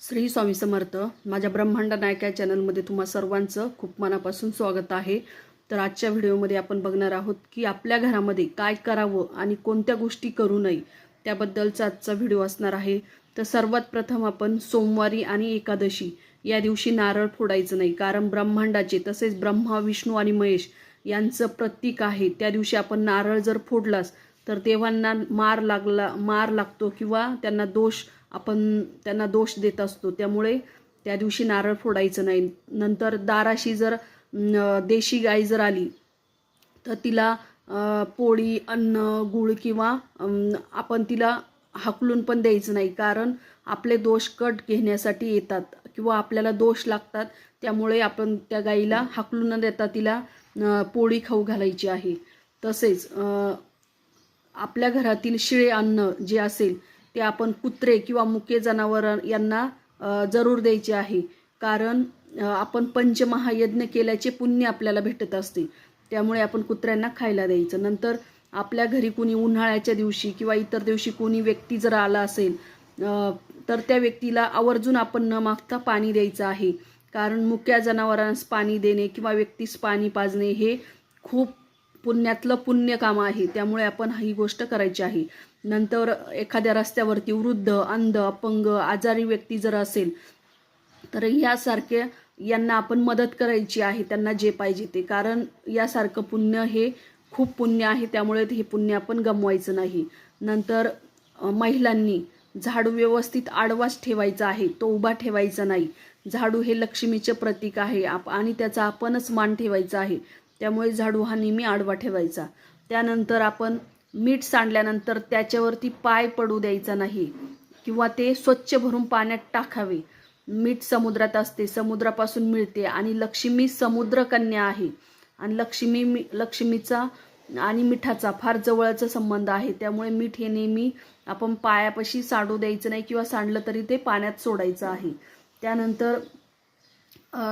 श्री स्वामी समर्थ माझ्या ब्रह्मांड नायका चॅनलमध्ये तुम्हा सर्वांचं खूप मनापासून स्वागत आहे. तर आजच्या व्हिडिओमध्ये आपण बघणार आहोत की आपल्या घरामध्ये काय करावं आणि कोणत्या गोष्टी करू नये त्याबद्दलचा आजचा व्हिडिओ असणार आहे. तर सर्वात प्रथम आपण सोमवारी आणि एकादशी या दिवशी नारळ फोडायचं नाही कारण ब्रह्मांडाचे तसेच ब्रह्मा विष्णू आणि महेश यांचं प्रतीक आहे. त्या दिवशी आपण नारळ जर फोडलास तर देवांना मार लागला मार लागतो किंवा त्यांना दोष आपण त्यांना दोष देत असतो. त्यामुळे त्या दिवशी नारळ फोडायचं नाही. नंतर दाराशी जर देशी गाय जर आली तर तिला पोळी अन्न गुळ किंवा आपण तिला हाकलून पण द्यायचं नाही. कारण आपले दोष कट घेण्यासाठी येतात किंवा आपल्याला दोष लागतात. त्यामुळे आपण त्या गाईला हाकलून न देता तिला पोळी खाऊ घालायची आहे. तसेच आपल्या घरातील शिळे अन्न जे असेल ते आपण कुत्रे किंवा मुके जनावर यांना जरूर द्यायचे आहे. कारण आपण पंचमहायज्ञ केल्याचे पुण्य आपल्याला भेटत असते. त्यामुळे आपण कुत्र्यांना खायला द्यायचं. नंतर आपल्या घरी कुणी उन्हाळ्याच्या दिवशी किंवा इतर दिवशी कोणी व्यक्ती जर आला असेल तर त्या व्यक्तीला आवर्जून आपण न मागता पाणी द्यायचं आहे. कारण मुक्या जनावरांस पाणी देणे किंवा व्यक्तीस पाणी पाजणे हे खूप पुण्यातलं पुण्य काम आहे त्यामुळे आपण ही गोष्ट करायची आहे. नंतर एखाद्या रस्त्यावरती वृद्ध अंध अपंग आजारी व्यक्ती जर असेल तर यासारखे यांना आपण मदत करायची आहे त्यांना जे पाहिजे ते. कारण यासारखं पुण्य हे खूप पुण्य आहे त्यामुळे हे पुण्य आपण गमवायचं नाही. नंतर महिलांनी झाडू व्यवस्थित आडवाच ठेवायचा आहे तो उभा ठेवायचा नाही. झाडू हे लक्ष्मीचे प्रतीक आहे आप आणि त्याचा आपणच मान ठेवायचा आहे. त्यामुळे झाडू हा नेहमी आडवा ठेवायचा. त्यानंतर आपण मीठ सांडल्यानंतर त्याच्यावरती पाय पडू द्यायचा नाही किंवा ते स्वच्छ भरून पाण्यात टाकावे. मीठ समुद्रात असते समुद्रापासून मिळते आणि लक्ष्मी समुद्रकन्या आहे. आणि लक्ष्मी मी- लक्ष्मीचा आणि मिठाचा फार जवळचा संबंध आहे. त्यामुळे मीठ हे नेहमी आपण पायापाशी सांडू द्यायचं नाही किंवा सांडलं तरी ते पाण्यात सोडायचं आहे. त्यानंतर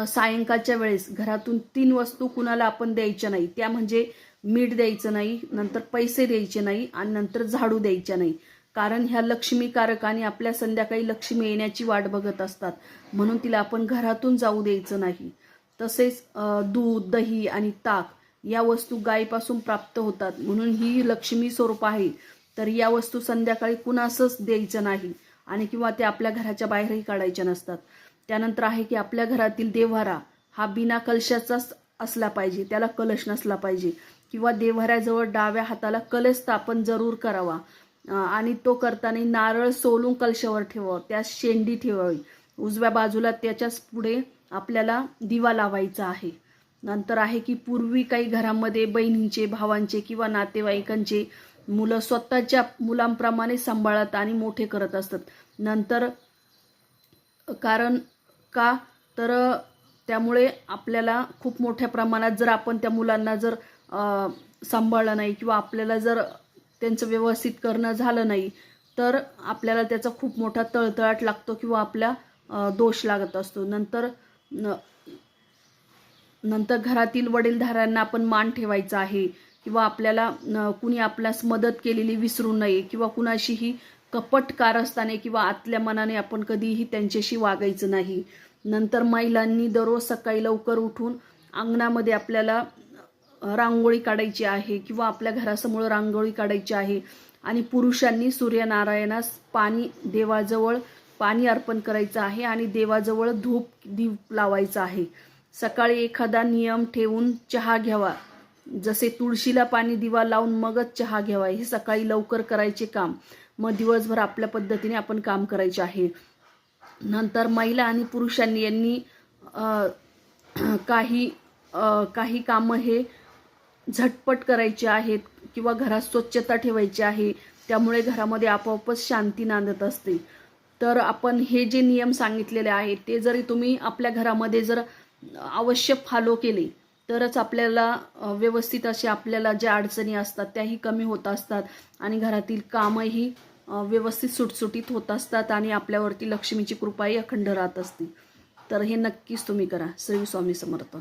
सायंकाळच्या वेळेस घरातून तीन वस्तू कुणाला आपण द्यायच्या नाही. त्या म्हणजे मीठ द्यायचं नाही नंतर पैसे द्यायचे नाही आणि नंतर झाडू द्यायच्या नाही. कारण ह्या लक्ष्मीकारक आणि आपल्या संध्याकाळी लक्ष्मी येण्याची वाट बघत असतात. म्हणून तिला आपण घरातून जाऊ द्यायचं नाही. तसेच दूध दही आणि ताक या वस्तू गायीपासून प्राप्त होतात. म्हणून ही लक्ष्मी स्वरूप आहे. तर या वस्तू संध्याकाळी कुणासच द्यायचं नाही आणि किंवा ते आपल्या घराच्या बाहेरही काढायच्या नसतात. त्यानंतर आहे की आपल्या घरातील देव्हारा हा बिना कलशाचाच असला पाहिजे त्याला कलश नसला पाहिजे. किंवा देव्हाऱ्याजवळ डाव्या हाताला कलश स्थापन जरूर करावा. आणि तो करताना नारळ सोलून कलशावर ठेवावं त्यास शेंडी ठेवावी. उजव्या बाजूला त्याच्याच पुढे आपल्याला दिवा लावायचा आहे. नंतर आहे की पूर्वी काही घरामध्ये बहिणींचे भावांचे किंवा नातेवाईकांचे मुलं स्वतःच्या मुलांप्रमाणे सांभाळत आणि मोठे करत असतात. नंतर कारण का? तर त्यामुळे आपल्याला खूप मोठ्या प्रमाणात जर आपण त्या मुलांना जर सांभाळलं नाही किंवा आपल्याला जर त्यांचं व्यवस्थित करणं झालं नाही तर आपल्याला त्याचा खूप मोठा तळतळाट लागतो किंवा आपल्या दोष लागत असतो. नंतर न- नंतर घरातील वडीलधाऱ्यांना आपण मान ठेवायचा आहे किंवा आपल्याला कुणी आपल्यास मदत केलेली विसरू नये किंवा कुणाशीही कपट कारस्थाने किंवा आतल्या मनाने आपण कधीही त्यांच्याशी वागायचं नाही. नंतर महिलांनी दररोज सकाळी लवकर उठून अंगणामध्ये आपल्याला रांगोळी काढायची आहे किंवा आपल्या घरासमोर रांगोळी काढायची आहे आणि पुरुषांनी सूर्यनारायणास पाणी देवाजवळ पाणी अर्पण करायचं आहे आणि देवाजवळ धूप दीप लावायचा आहे. सकाळी एखादा नियम ठेवून चहा घ्यावा. जसे तुळशीला पाणी दिवा लावून मगच चहा घ्यावा हे सकाळी लवकर करायचे काम. मग दिवसभर आपल्या पद्धतीने आपण काम करायचे आहे. नंतर महिला आणि पुरुषांनी यांनी काही काही कामं हे झटपट करायचे आहेत किंवा घरात स्वच्छता ठेवायची आहे. त्यामुळे घरामध्ये आपोआपच शांती नांदत असते. तर आपण हे जे नियम सांगितलेले आहेत ते जरी तुम्ही आपल्या घरामध्ये जर अवश्य फॉलो केले तरच आपल्याला व्यवस्थित असे आपल्याला ज्या अडचणी असतात त्याही कमी होत असतात. आणि घरातील कामही व्यवस्थित सुटसुटीत होत असतात आणि आपल्यावरती लक्ष्मीची कृपाही अखंड राहत असते. तर हे नक्कीच तुम्ही करा. श्री स्वामी समर्थ.